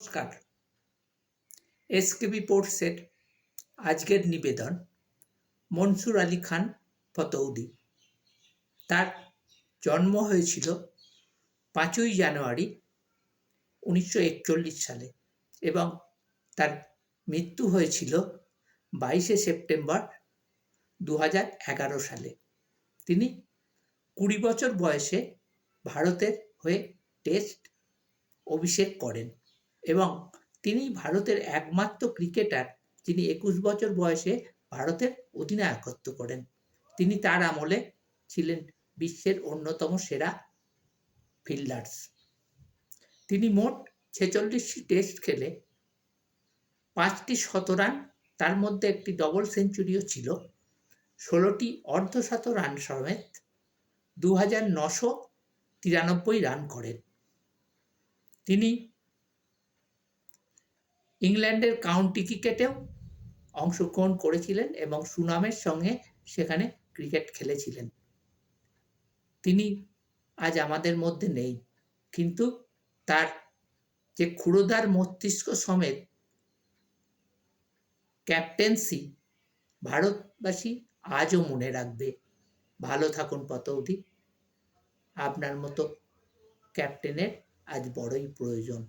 নমস্কার। এসকেবি পোর্টসের আজকের নিবেদন মনসুর আলী খান ফতৌদি। তার জন্ম হয়েছিল পাঁচই জানুয়ারি উনিশশো একচল্লিশ সালে এবং তার মৃত্যু হয়েছিল বাইশে সেপ্টেম্বর দু এগারো সালে। তিনি কুড়ি বছর বয়সে ভারতের হয়ে টেস্ট অভিষেক করেন। এবং তিনি ভারতের একমাত্র ক্রিকেটার যিনি একুশ বছর বয়সে ভারতের অধিনায়কত্ব করেন। তিনি তার আমলে ছিলেন বিশ্বের অন্যতম সেরা ফিল্ডার্স তিনি মোট ছেচল্লিশটি টেস্ট খেলে পাঁচটি শতরান তার মধ্যে একটি ডবল সেঞ্চুরিও ছিল। ষোলোটি অর্ধশত রান সমেত দু হাজার নশো তিরানব্বই রান করেন। তিনি ইংল্যান্ডের কাউন্টি ক্রিকেটেও অংশগ্রহণ করেছিলেন এবং সুনামের সঙ্গে সেখানে ক্রিকেট খেলেছিলেন। তিনি আজ আমাদের মধ্যে নেই, কিন্তু তার যে ক্ষুরোদার মস্তিষ্ক সমেত ক্যাপ্টেন্সি ভারতবাসী আজও মনে রাখবে। ভালো থাকুন পতৌদি, আপনার মতো ক্যাপ্টেনের আজ বড়ই প্রয়োজন।